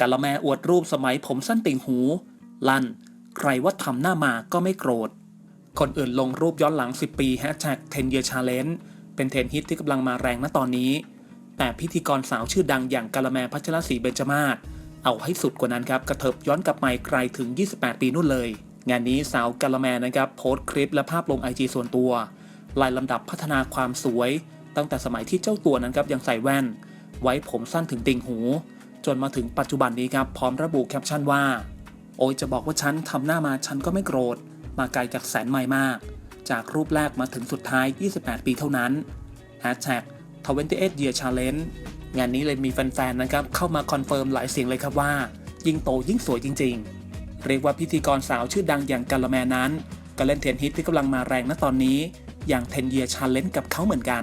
กาละแมอวดรูปสมัยผมสั้นติ่งหู ลั่น ใครว่าทำหน้ามาก็ไม่โกรธ คนอื่นลงรูปย้อนหลัง 10 ปีแฮชแท็ก10 year challenge เป็นเทรนฮิตที่กำลังมาแรงณตอนนี้ แต่พิธีกรสาวชื่อดังอย่างกาละแมพัชรศรีเบญจมาศเอาให้สุดกว่านั้นครับกระเถิบย้อนกลับไปไกลถึง 28 ปีนู่นเลย งานนี้สาวกาละแมนะครับโพสต์คลิปและภาพลงไอจส่วนตัวไล่ลำดับพัฒนาความสวย ตั้งแต่สมัยที่เจ้าตัวนั้นครับยังใส่แว่น ไว้ผมสั้นถึงติ่งหู จนมาถึงปัจจุบันนี้ครับพร้อมระบุแคปชั่นว่า โอ้ยจะบอกว่าฉันทำหน้ามาฉันก็ไม่โกรธ มาไกลจากแสนไมล์มาก จากรูปแรกมาถึงสุดท้าย 28 ปีเท่านั้น Hashtag 28 year challenge งานนี้เลยมีแฟนๆ นะครับ เข้ามาคอนเฟิร์มหลายเสียงเลยครับว่า ยิ่งโตยิ่งสวยจริง ๆ เรียกว่าพิธีกรสาวชื่อดังอย่างกาลแมนั้น ก็เล่นเทนฮิตที่กำลังมาแรงณตอนนี้ อย่าง 10 year challenge กับเขาเหมือนกัน